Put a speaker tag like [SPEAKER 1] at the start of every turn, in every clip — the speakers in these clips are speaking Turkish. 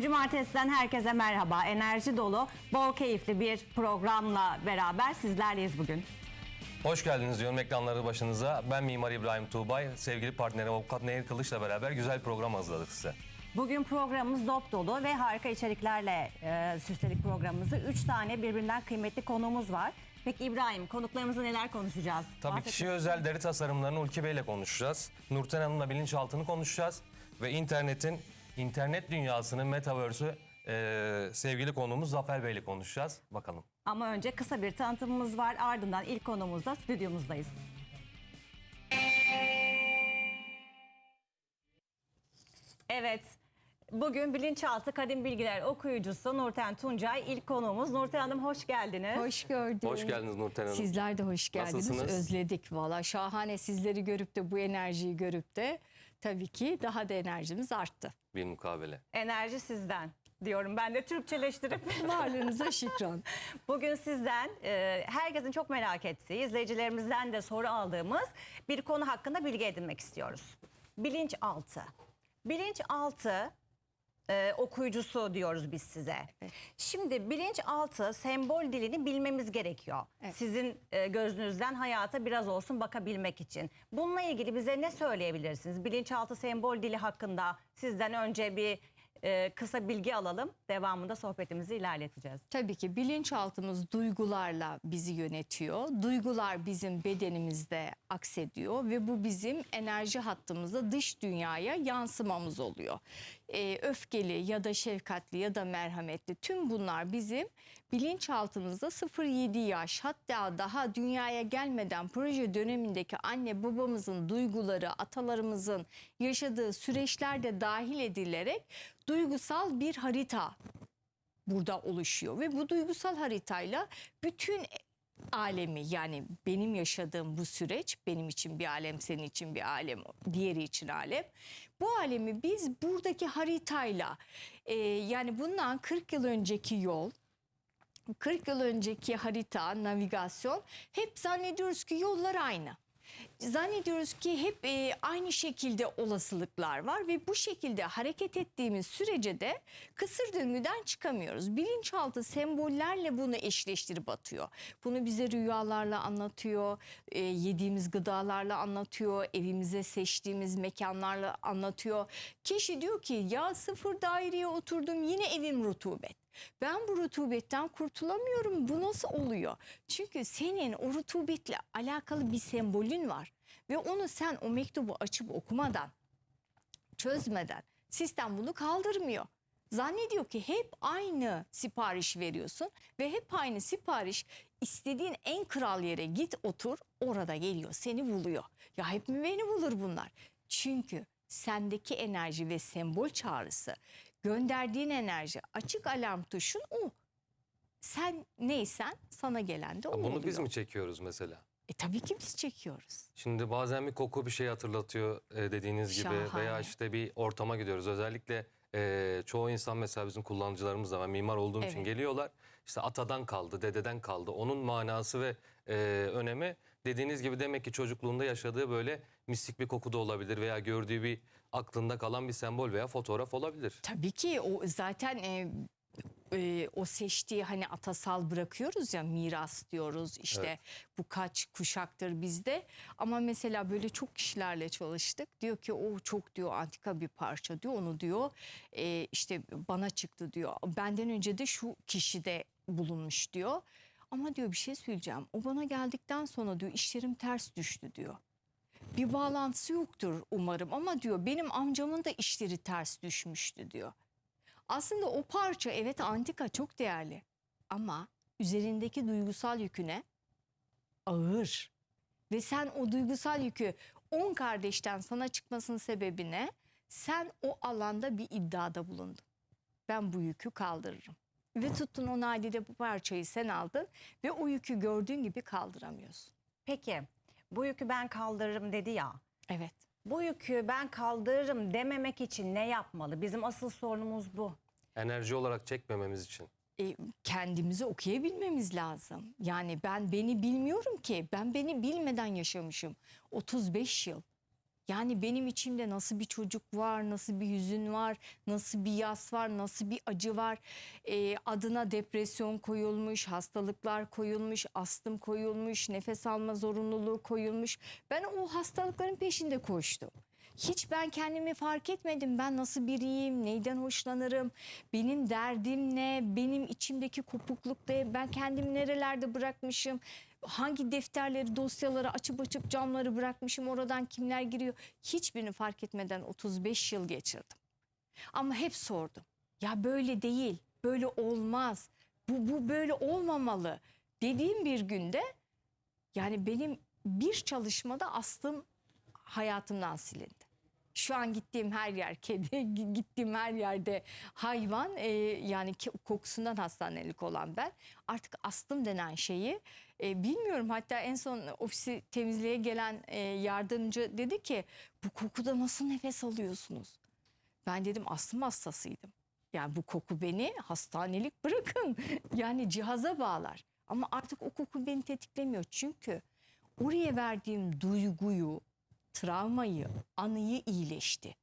[SPEAKER 1] Bu cumartesiden herkese merhaba. Enerji dolu, bol keyifli bir programla beraber sizlerleyiz bugün.
[SPEAKER 2] Hoş geldiniz diyorum ekranları başınıza. Ben Mimar İbrahim Tuğbay, sevgili partnerim Avukat Nehir Kılıç'la beraber güzel program hazırladık size.
[SPEAKER 1] Bugün programımız dop dolu ve harika içeriklerle e, süsledik programımızı. Üç tane birbirinden kıymetli konuğumuz var. Peki İbrahim, konuklarımızla neler konuşacağız?
[SPEAKER 2] Tabii
[SPEAKER 1] Bahset-
[SPEAKER 2] kişiye özel deri tasarımlarını Ulki Bey'le konuşacağız. Nurten Hanım'la bilinçaltını konuşacağız. Ve internetin, internet dünyasının metaverse'ü e, sevgili konuğumuz Zafer Bey'le konuşacağız. Bakalım.
[SPEAKER 1] Ama önce kısa bir tanıtımımız var. Ardından ilk konuğumuzla stüdyomuzdayız. Evet. Bugün Bilinçaltı Kadim Bilgiler okuyucusu Nurten Tuncay ilk konuğumuz. Nurten Hanım hoş geldiniz.
[SPEAKER 3] Hoş gördük.
[SPEAKER 2] Hoş geldiniz Nurten Hanım.
[SPEAKER 3] Sizler de hoş geldiniz.
[SPEAKER 2] Nasılsınız?
[SPEAKER 3] Özledik valla. Şahane sizleri görüp de bu enerjiyi görüp de tabii ki daha da enerjimiz arttı.
[SPEAKER 2] Bir mukabele.
[SPEAKER 1] Enerji sizden diyorum ben de Türkçeleştirip.
[SPEAKER 3] Varlığınıza şükran.
[SPEAKER 1] Bugün sizden e, herkesin çok merak ettiği, izleyicilerimizden de soru aldığımız bir konu hakkında bilgi edinmek istiyoruz. Bilinçaltı. Bilinçaltı e, okuyucusu diyoruz biz size. Şimdi bilinçaltı sembol dilini bilmemiz gerekiyor.
[SPEAKER 3] Evet.
[SPEAKER 1] Sizin e, gözünüzden hayata biraz olsun bakabilmek için. Bununla ilgili bize ne söyleyebilirsiniz? Bilinçaltı sembol dili hakkında sizden önce bir e, kısa bilgi alalım. Devamında sohbetimizi ilerleteceğiz.
[SPEAKER 3] Tabii ki bilinçaltımız duygularla bizi yönetiyor. Duygular bizim bedenimizde aksediyor ve bu bizim enerji hattımızda dış dünyaya yansımamız oluyor. Ee, öfkeli ya da şefkatli ya da merhametli. Tüm bunlar bizim bilinçaltımızda 0-7 yaş. Hatta daha dünyaya gelmeden proje dönemindeki anne babamızın duyguları, atalarımızın yaşadığı süreçlerde dahil edilerek duygusal bir harita burada oluşuyor. Ve bu duygusal haritayla bütün alemi yani benim yaşadığım bu süreç benim için bir alem senin için bir alem diğeri için alem bu alemi biz buradaki haritayla e, yani bundan 40 yıl önceki yol 40 yıl önceki harita, navigasyon hep zannediyoruz ki yollar aynı. Zannediyoruz ki hep e, aynı şekilde olasılıklar var ve bu şekilde hareket ettiğimiz sürece de kısır döngüden çıkamıyoruz. Bilinçaltı sembollerle bunu eşleştirip atıyor. Bunu bize rüyalarla anlatıyor, e, yediğimiz gıdalarla anlatıyor, evimize seçtiğimiz mekanlarla anlatıyor. Kişi diyor ki ya sıfır daireye oturdum yine evim rutubet. Ben bu rutubetten kurtulamıyorum. Bu nasıl oluyor? Çünkü senin o rutubetle alakalı bir sembolün var. Ve onu sen o mektubu açıp okumadan, çözmeden sistem bunu kaldırmıyor. Zannediyor ki hep aynı sipariş veriyorsun ve hep aynı sipariş istediğin en kral yere git otur orada geliyor seni buluyor. Ya hep mi beni bulur bunlar? Çünkü sendeki enerji ve sembol çağrısı gönderdiğin enerji açık alarm tuşun o. Sen neysen sana gelen de o
[SPEAKER 2] Bunu
[SPEAKER 3] oluyor.
[SPEAKER 2] biz mi çekiyoruz mesela?
[SPEAKER 3] E tabii ki biz çekiyoruz.
[SPEAKER 2] Şimdi bazen bir koku bir şey hatırlatıyor e, dediğiniz gibi
[SPEAKER 3] Şahane.
[SPEAKER 2] veya işte bir ortama gidiyoruz. Özellikle e, çoğu insan mesela bizim kullanıcılarımız da ben mimar olduğum için
[SPEAKER 3] Evet.
[SPEAKER 2] geliyorlar. İşte atadan kaldı, dededen kaldı. Onun manası ve e, önemi dediğiniz gibi demek ki çocukluğunda yaşadığı böyle mistik bir koku da olabilir veya gördüğü bir aklında kalan bir sembol veya fotoğraf olabilir.
[SPEAKER 3] Tabii ki o zaten e, e, o seçtiği hani atasal bırakıyoruz ya miras diyoruz. İşte
[SPEAKER 2] Evet.
[SPEAKER 3] bu kaç kuşaktır bizde. Ama mesela böyle çok kişilerle çalıştık. Diyor ki o çok diyor antika bir parça diyor. Onu diyor e, işte bana çıktı diyor. Benden önce de şu kişide bulunmuş diyor. Ama diyor bir şey söyleyeceğim. O bana geldikten sonra diyor işlerim ters düştü diyor bir bağlantısı yoktur umarım ama diyor benim amcamın da işleri ters düşmüştü diyor. Aslında o parça evet antika çok değerli ama üzerindeki duygusal yüküne ağır. Ve sen o duygusal yükü 10 kardeşten sana çıkmasının sebebine sen o alanda bir iddiada bulundun. Ben bu yükü kaldırırım. Ve tuttun o nadide bu parçayı sen aldın ve o yükü gördüğün gibi kaldıramıyorsun.
[SPEAKER 1] Peki bu yükü ben kaldırırım dedi ya.
[SPEAKER 3] Evet.
[SPEAKER 1] Bu yükü ben kaldırırım dememek için ne yapmalı? Bizim asıl sorunumuz bu.
[SPEAKER 2] Enerji olarak çekmememiz için.
[SPEAKER 3] e, kendimizi okuyabilmemiz lazım. Yani ben beni bilmiyorum ki. Ben beni bilmeden yaşamışım 35 yıl. Yani benim içimde nasıl bir çocuk var, nasıl bir hüzün var, nasıl bir yas var, nasıl bir acı var. Ee, adına depresyon koyulmuş, hastalıklar koyulmuş, astım koyulmuş, nefes alma zorunluluğu koyulmuş. Ben o hastalıkların peşinde koştum. Hiç ben kendimi fark etmedim. Ben nasıl biriyim, neyden hoşlanırım, benim derdim ne, benim içimdeki kopukluk ne, ben kendimi nerelerde bırakmışım, hangi defterleri, dosyaları açıp açıp camları bırakmışım, oradan kimler giriyor. Hiçbirini fark etmeden 35 yıl geçirdim. Ama hep sordum. Ya böyle değil, böyle olmaz, bu, bu böyle olmamalı dediğim bir günde yani benim bir çalışmada astım hayatımdan silindi. Şu an gittiğim her yer kedi, gittiğim her yerde hayvan e, yani kokusundan hastanelik olan ben artık astım denen şeyi e, bilmiyorum. Hatta en son ofisi temizliğe gelen e, yardımcı dedi ki bu kokuda nasıl nefes alıyorsunuz? Ben dedim astım hastasıydım. Yani bu koku beni hastanelik bırakın. Yani cihaza bağlar. Ama artık o koku beni tetiklemiyor. Çünkü oraya verdiğim duyguyu, travmayı, anıyı iyileşti.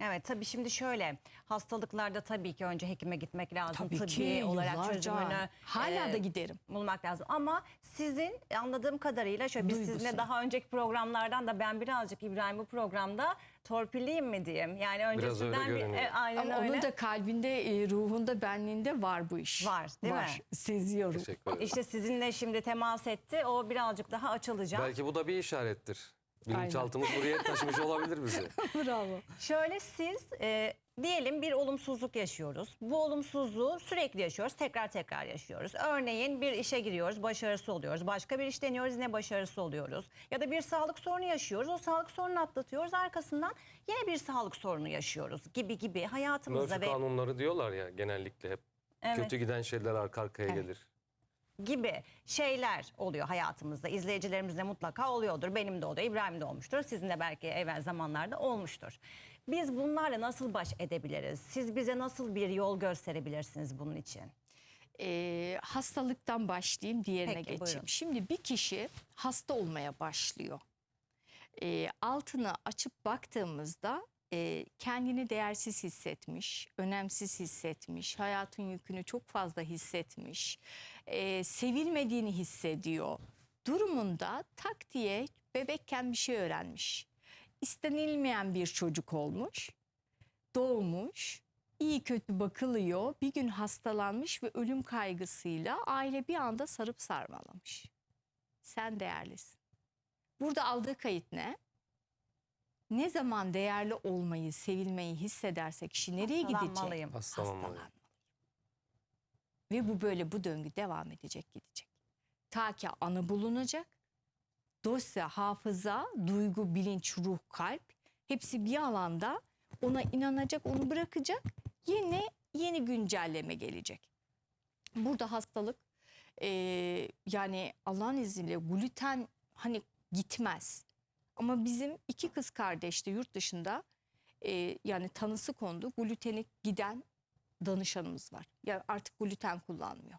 [SPEAKER 1] Evet tabii şimdi şöyle hastalıklarda tabii ki önce hekime gitmek lazım.
[SPEAKER 3] Tabii
[SPEAKER 1] Tıbbi
[SPEAKER 3] ki
[SPEAKER 1] olarak
[SPEAKER 3] yıllarca.
[SPEAKER 1] çözümünü
[SPEAKER 3] Hala
[SPEAKER 1] e,
[SPEAKER 3] da giderim.
[SPEAKER 1] bulmak lazım. Ama sizin anladığım kadarıyla şöyle biz
[SPEAKER 3] Duygusu.
[SPEAKER 1] sizinle daha önceki programlardan da ben birazcık İbrahim bu programda torpilliyim mi diyeyim. Yani
[SPEAKER 2] öyle
[SPEAKER 1] öncesinden bir
[SPEAKER 2] görünüyor.
[SPEAKER 1] e, aynen
[SPEAKER 3] Ama
[SPEAKER 1] öyle.
[SPEAKER 3] onun da kalbinde, e, ruhunda, benliğinde var bu iş.
[SPEAKER 1] Var, değil mi?
[SPEAKER 3] var. Seziyorum.
[SPEAKER 2] Teşekkür ederim.
[SPEAKER 1] İşte sizinle şimdi temas etti. O birazcık daha açılacak.
[SPEAKER 2] Belki bu da bir işarettir. Bilinçaltımız buraya taşımış olabilir bizi.
[SPEAKER 3] Bravo.
[SPEAKER 1] Şöyle siz e, diyelim bir olumsuzluk yaşıyoruz. Bu olumsuzluğu sürekli yaşıyoruz. Tekrar tekrar yaşıyoruz. Örneğin bir işe giriyoruz, başarısız oluyoruz. Başka bir iş deniyoruz, yine başarısız oluyoruz. Ya da bir sağlık sorunu yaşıyoruz. O sağlık sorununu atlatıyoruz. Arkasından yine bir sağlık sorunu yaşıyoruz gibi gibi hayatımızda
[SPEAKER 2] Murphy
[SPEAKER 1] ve
[SPEAKER 2] kanunları diyorlar ya genellikle hep.
[SPEAKER 1] Evet.
[SPEAKER 2] Kötü giden şeyler arka arkaya gelir.
[SPEAKER 1] Gibi şeyler oluyor hayatımızda. İzleyicilerimizde mutlaka oluyordur. Benim de oluyor, İbrahim de olmuştur. Sizin de belki evvel zamanlarda olmuştur. Biz bunlarla nasıl baş edebiliriz? Siz bize nasıl bir yol gösterebilirsiniz bunun için?
[SPEAKER 3] Ee, hastalıktan başlayayım diğerine
[SPEAKER 1] Peki,
[SPEAKER 3] geçeyim.
[SPEAKER 1] buyurun.
[SPEAKER 3] Şimdi bir kişi hasta olmaya başlıyor. Ee, altını açıp baktığımızda e, kendini değersiz hissetmiş, önemsiz hissetmiş, hayatın yükünü çok fazla hissetmiş, e, sevilmediğini hissediyor. Durumunda tak diye bebekken bir şey öğrenmiş. İstenilmeyen bir çocuk olmuş, doğmuş, iyi kötü bakılıyor. Bir gün hastalanmış ve ölüm kaygısıyla aile bir anda sarıp sarmalamış. Sen değerlisin. Burada aldığı kayıt ne? Ne zaman değerli olmayı, sevilmeyi hissederse kişi nereye gidecek?
[SPEAKER 1] Hastalanmalıyım.
[SPEAKER 2] Hastalanmalıyım.
[SPEAKER 3] Hastalanmalı. Ve bu böyle bu döngü devam edecek gidecek. Ta ki anı bulunacak. Dosya, hafıza, duygu, bilinç, ruh, kalp hepsi bir alanda ona inanacak, onu bırakacak. Yeni yeni güncelleme gelecek. Burada hastalık eee, yani Allah'ın izniyle gluten hani gitmez. Ama bizim iki kız kardeşte yurt dışında eee, yani tanısı kondu gluteni giden danışanımız var. Ya artık gluten kullanmıyor.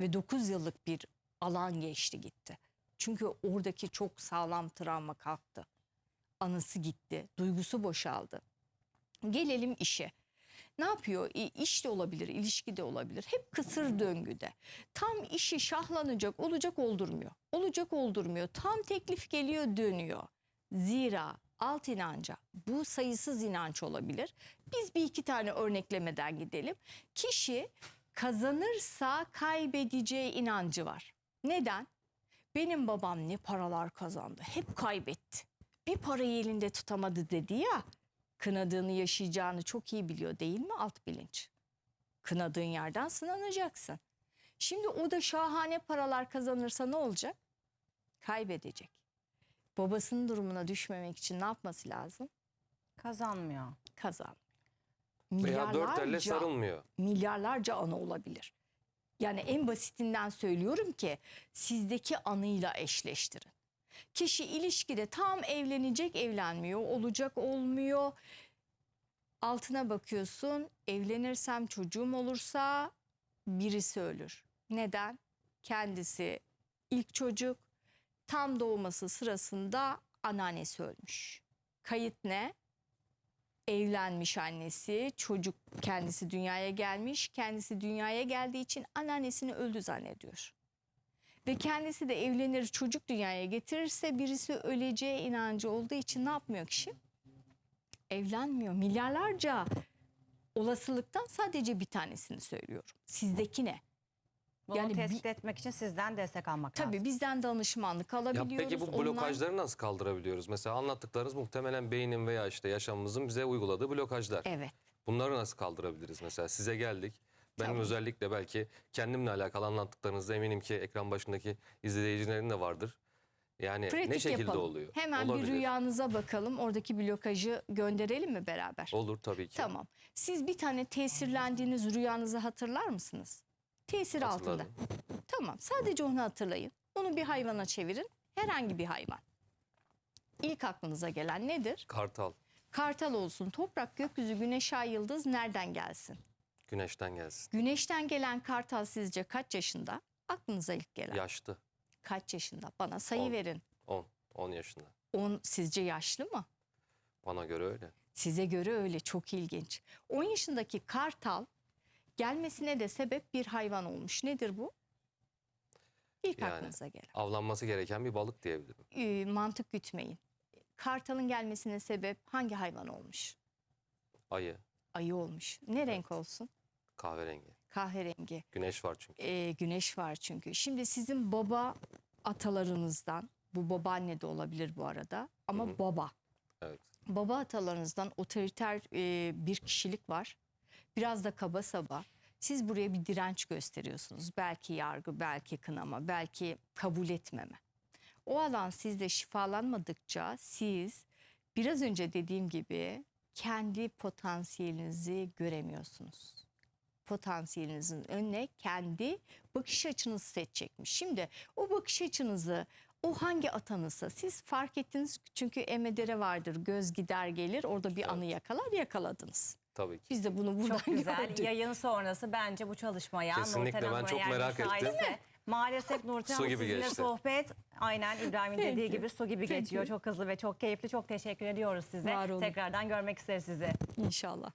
[SPEAKER 3] Ve 9 yıllık bir alan geçti gitti. Çünkü oradaki çok sağlam travma kalktı. Anısı gitti, duygusu boşaldı. Gelelim işe. Ne yapıyor? İ- İş de olabilir, ilişki de olabilir. Hep kısır döngüde. Tam işi şahlanacak, olacak oldurmuyor. Olacak oldurmuyor. Tam teklif geliyor, dönüyor. Zira alt inanca bu sayısız inanç olabilir. Biz bir iki tane örneklemeden gidelim. Kişi kazanırsa kaybedeceği inancı var. Neden? Benim babam ne paralar kazandı. Hep kaybetti. Bir parayı elinde tutamadı dedi ya. Kınadığını yaşayacağını çok iyi biliyor değil mi alt bilinç? Kınadığın yerden sınanacaksın. Şimdi o da şahane paralar kazanırsa ne olacak? Kaybedecek. Babasının durumuna düşmemek için ne yapması lazım?
[SPEAKER 1] Kazanmıyor.
[SPEAKER 3] Kazan.
[SPEAKER 2] Veya dört elle sarılmıyor.
[SPEAKER 3] milyarlarca anı olabilir. Yani en basitinden söylüyorum ki sizdeki anıyla eşleştirin. Kişi ilişkide tam evlenecek evlenmiyor, olacak olmuyor. Altına bakıyorsun evlenirsem çocuğum olursa birisi ölür. Neden? Kendisi ilk çocuk tam doğması sırasında anneannesi ölmüş. Kayıt ne? Evlenmiş annesi, çocuk kendisi dünyaya gelmiş. Kendisi dünyaya geldiği için anneannesini öldü zannediyor. Ve kendisi de evlenir çocuk dünyaya getirirse birisi öleceği inancı olduğu için ne yapmıyor kişi? Evlenmiyor. Milyarlarca olasılıktan sadece bir tanesini söylüyorum. Sizdeki ne?
[SPEAKER 1] Bunu
[SPEAKER 3] Yani
[SPEAKER 1] tespit etmek için sizden destek almak
[SPEAKER 3] Tabii
[SPEAKER 1] lazım.
[SPEAKER 3] bizden danışmanlık
[SPEAKER 2] Ya
[SPEAKER 3] alabiliyoruz.
[SPEAKER 2] peki bu blokajları nasıl kaldırabiliyoruz? Mesela anlattıklarınız muhtemelen beynin veya işte yaşamımızın bize uyguladığı blokajlar.
[SPEAKER 3] Evet.
[SPEAKER 2] Bunları nasıl kaldırabiliriz mesela? Size geldik. Benim
[SPEAKER 3] Tabii.
[SPEAKER 2] özellikle belki kendimle alakalı anlattıklarınızda eminim ki ekran başındaki izleyicilerin de vardır. Yani
[SPEAKER 3] Pratik
[SPEAKER 2] ne şekilde
[SPEAKER 3] yapalım.
[SPEAKER 2] oluyor?
[SPEAKER 3] Hemen
[SPEAKER 2] Olabilir.
[SPEAKER 3] bir rüyanıza bakalım. Oradaki blokajı gönderelim mi beraber?
[SPEAKER 2] Olur tabii ki.
[SPEAKER 3] Tamam. Siz bir tane tesirlendiğiniz rüyanızı hatırlar mısınız? Tesir altında. Tamam. Sadece onu hatırlayın. Onu bir hayvana çevirin. Herhangi bir hayvan. İlk aklınıza gelen nedir?
[SPEAKER 2] Kartal
[SPEAKER 3] Kartal olsun, toprak, gökyüzü, güneş, ay, yıldız nereden gelsin?
[SPEAKER 2] güneşten gelsin.
[SPEAKER 3] Güneşten gelen kartal sizce kaç yaşında? Aklınıza ilk gelen.
[SPEAKER 2] Yaşlı.
[SPEAKER 3] Kaç yaşında? Bana sayı
[SPEAKER 2] On.
[SPEAKER 3] verin.
[SPEAKER 2] 10. 10 yaşında.
[SPEAKER 3] 10 sizce yaşlı mı?
[SPEAKER 2] Bana göre öyle.
[SPEAKER 3] Size göre öyle çok ilginç. 10 yaşındaki kartal gelmesine de sebep bir hayvan olmuş. Nedir bu? İlk
[SPEAKER 2] Yani.
[SPEAKER 3] aklınıza gelen.
[SPEAKER 2] Avlanması gereken bir balık diyebilirim.
[SPEAKER 3] Ee, mantık gütmeyin. Kartalın gelmesine sebep hangi hayvan olmuş?
[SPEAKER 2] Ayı,
[SPEAKER 3] Ayı olmuş. Ne renk olsun?
[SPEAKER 2] kahverengi.
[SPEAKER 3] Kahverengi.
[SPEAKER 2] Güneş var çünkü.
[SPEAKER 3] Ee, güneş var çünkü. Şimdi sizin baba atalarınızdan, bu babaanne de olabilir bu arada ama
[SPEAKER 2] Hı hı.
[SPEAKER 3] baba.
[SPEAKER 2] Evet.
[SPEAKER 3] baba atalarınızdan otoriter e, bir kişilik var. Biraz da kaba saba. Siz buraya bir direnç gösteriyorsunuz. Belki yargı, belki kınama, belki kabul etmeme. O alan sizde şifalanmadıkça siz biraz önce dediğim gibi kendi potansiyelinizi göremiyorsunuz. Potansiyelinizin önüne kendi bakış açınızı seçecekmiş. Şimdi o bakış açınızı o hangi atanızsa siz fark ettiniz çünkü emedere vardır göz gider gelir orada bir anı yakalar yakaladınız.
[SPEAKER 2] Tabii ki.
[SPEAKER 3] Biz de bunu buradan
[SPEAKER 1] Çok güzel.
[SPEAKER 3] gördük.
[SPEAKER 1] Yayın sonrası bence bu çalışmaya
[SPEAKER 2] Kesinlikle,
[SPEAKER 1] Nurten
[SPEAKER 2] ben
[SPEAKER 1] Hanım'a
[SPEAKER 2] çok
[SPEAKER 1] eğer
[SPEAKER 2] merak ettim.
[SPEAKER 1] müsaitse, Maalesef Nurten
[SPEAKER 2] Su
[SPEAKER 1] Hanım
[SPEAKER 2] gibi
[SPEAKER 1] sizinle
[SPEAKER 2] geçti.
[SPEAKER 1] sohbet aynen İbrahim'in
[SPEAKER 3] Peki.
[SPEAKER 1] dediği gibi su gibi
[SPEAKER 3] Peki.
[SPEAKER 1] geçiyor. Çok hızlı ve çok keyifli. Çok teşekkür ediyoruz size.
[SPEAKER 3] Var olun.
[SPEAKER 1] Tekrardan görmek isteriz sizi.
[SPEAKER 3] İnşallah.